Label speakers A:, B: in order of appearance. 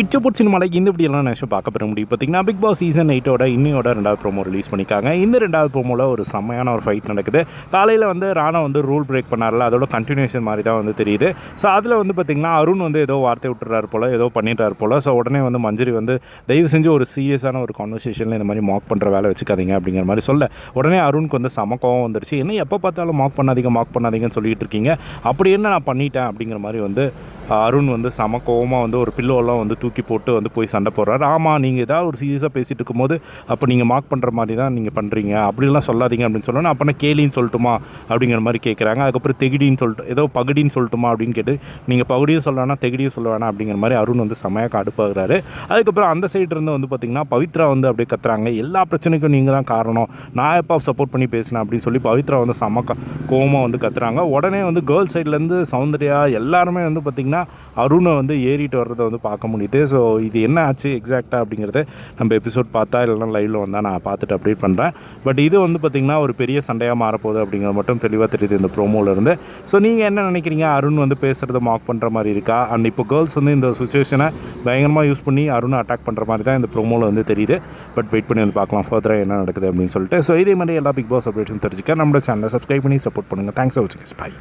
A: இச்சப்பூட் சினிமாவில் இந்த இப்படியெல்லாம் நினச்சி பார்க்க பெற முடியும். பார்த்தீங்கன்னா பிக் பாஸ் சீசன் எயிட்டோட இன்னையோட ரெண்டாவது ப்ரோமோ ரிலீஸ் பண்ணியிருக்காங்க. இந்த ரெண்டாவது ப்ரோமோவில் ஒரு செம்மையான ஒரு ஃபைட் நடக்குது. காலையில் வந்து ராணா வந்து ரூல் பிரேக் பண்ணார்ல. அதோட கண்டினியூஷன் மாதிரி தான் வந்து தெரியுது. ஸோ அதில் வந்து பார்த்திங்கன்னா அருண் வந்து ஏதோ வார்த்தை விட்டுறாரு போல் ஏதோ பண்ணிடுறாரு போல். ஸோ உடனே வந்து மஞ்சரி வந்து தயவு செஞ்சு ஒரு சீரியஸான ஒரு கான்வர்சேஷனில் இந்த மாதிரி மாக் பண்ணுற வேலை வச்சுக்காதீங்க அப்படிங்கிற மாதிரி சொல்ல. உடனே அருணுக்கு வந்து செம கோவம் வந்துருச்சு. என்ன எப்போ பார்த்தாலும் மாக் பண்ணாதீங்க மாக் பண்ணாதீங்கன்னு சொல்லிட்டு இருக்கீங்க. அப்படி என்ன நான் பண்ணிட்டேன்? அப்படிங்கிற மாதிரி வந்து அருண் வந்து செம கோவமாக வந்து ஒரு பில்லோலாம் வந்து தூக்கி போட்டு வந்து போய் சண்டை போடுறாரு. ஆமாம் நீங்கள் ஏதாவது ஒரு சீரியஸாக பேசிகிட்டு இருக்கும்போது அப்போ நீங்கள் மார்க் பண்ணுற மாதிரி தான் நீங்கள் பண்ணுறீங்க அப்படிலாம் சொல்லாதீங்க அப்படின்னு சொல்லணும் அப்போ நான் கேலின்னு சொல்லட்டுமா அப்படிங்கிற மாதிரி கேட்குறாங்க அதுக்கப்புறம் தெகிடின்னு சொல்லிட்டு ஏதோ பகுடின்னு சொல்லட்டுமா அப்படின்னு கேட்டு நீங்கள் பகுடியும் சொல்ல வேணாம் தெகிடியும் சொல்ல வேணாம் அப்படிங்கிற மாதிரி அருண் வந்து செமையாக கடுப்பாகிறாரு. அதுக்கப்புறம் அந்த சைடு இருந்து வந்து பார்த்திங்கன்னா பவித்ரா வந்து அப்படியே கத்துறாங்க. எல்லா பிரச்சனைக்கும் நீங்கள் தான் காரணம். நான் எப்போ சப்போர்ட் பண்ணி பேசினேன் அப்படின்னு சொல்லி பவித்ரா வந்து செம கோவமாக வந்து கத்துறாங்க. உடனே வந்து கேர்ள்ஸ் சைட்லேருந்து சௌந்தர்யா எல்லாருமே வந்து பார்த்திங்கன்னா அருணை வந்து ஏறிட்டு வர்றதை வந்து பார்க்க முடியுது. ஸோ இது என்ன ஆச்சு எக்ஸாக்டாக அப்படிங்கிறத நம்ம எபிசோட் பார்த்தா இல்லைனா லைவில் வந்தால் நான் பார்த்துட்டு அப்டேட் பண்ணுறேன் பட் இது வந்து பார்த்திங்கன்னா ஒரு பெரிய சண்டையாக மாறப்போகுது அப்படிங்கிறது மட்டும் தெளிவாக தெரியுது இந்த ப்ரோமோலேருந்து ஸோ நீங்கள் என்ன நினைக்கிறீங்க? அருண் வந்து பேசுகிறத மார்க் பண்ணுற மாதிரி இருக்கா? அண்ட் இப்போ கேர்ள்ஸ் வந்து இந்த சுச்சுவேஷனை பயங்கரமாக யூஸ் பண்ணி அருணை அட்டாக் பண்ணுற மாதிரி தான் இந்த ப்ரோமோவில் வந்து தெரியுது. பட் வெயிட் பண்ணி வந்து பார்க்கலாம் ஃபர்தராக என்ன நடக்குது அப்படின்னு சொல்லிட்டு. ஸோ இதே மாதிரி எல்லா பிக் பாஸ் அப்டேட்ஸும் தெரிஞ்சுக்க. நம்மளோட சேனலை சப்ஸ்கிரைப் பண்ணி சப்போர்ட் பண்ணுங்கள் தேங்க்ஸ் ஃபார் வாட்சிங் பை